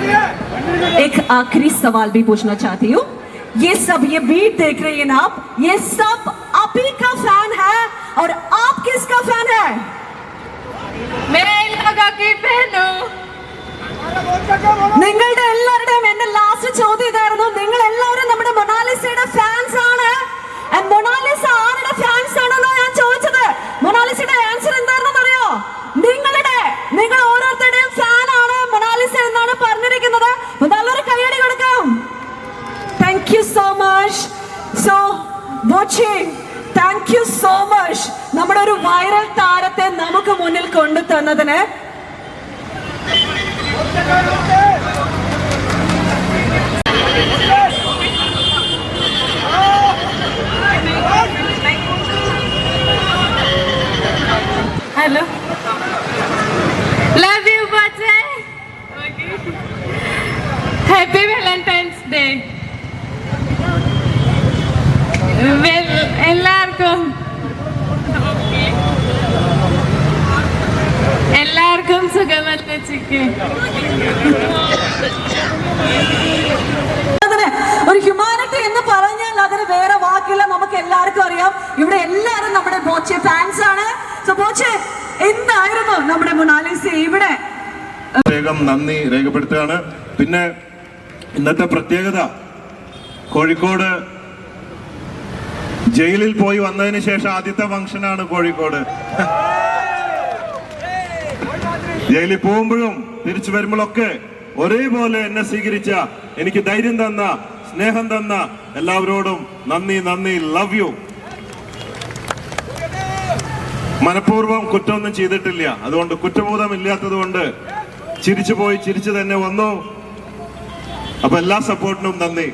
एक आखिरी सवाल भी पूछना चाहती हूँ। ये सब ये बीट देख रहे हैं ना आप? ये सब आप ही का फ़ैन है और आप किसका फ़ैन है? मैं इलाका लोगों की बहन Boche thank you so much നമ്മുടെ ഒരു വൈറൽ താരത്തെ നമുക്ക് മുന്നിൽ കൊണ്ടു തന്നതിന്. ഹലോ ലവ് എല്ലാവർക്കും എല്ലാവർക്കും സുഖമല്ല ചിക്ക് ഒരു ഹ്യൂമാനിറ്റി എന്ന് പറഞ്ഞാൽ അതിന് വേറെ വാക്കില്ല. നമുക്ക് എല്ലാവർക്കും അറിയാം. ഇവിടെ എല്ലാവരും നമ്മുടെ ബോച്ചെ ഫാൻസ് ആണ്. സോ ബോച്ചെ എന്തായിരുന്നു നമ്മുടെ മൊണാലിസ ഇവിടെ? പ്രത്യേകം നന്ദി രേഖപ്പെടുത്തുകയാണ്. പിന്നെ ഇന്നത്തെ പ്രത്യേകത കോഴിക്കോട് ജയിലിൽ പോയി വന്നതിന് ശേഷം ആദ്യത്തെ ഫംഗ്ഷനാണ് കോഴിക്കോട്. ജയിലിൽ പോകുമ്പോഴും തിരിച്ചു വരുമ്പോഴൊക്കെ ഒരേപോലെ എന്നെ സ്വീകരിച്ച എനിക്ക് ധൈര്യം തന്ന സ്നേഹം തന്ന എല്ലാവരോടും നന്ദി നന്ദി ലവ് യു മനഃപൂർവം കുറ്റമൊന്നും ചെയ്തിട്ടില്ല. അതുകൊണ്ട് കുറ്റബോധം ഇല്ലാത്തത് കൊണ്ട് ചിരിച്ചു പോയി ചിരിച്ചു തന്നെ വന്നു. അപ്പൊ എല്ലാ സപ്പോർട്ടിനും നന്ദി.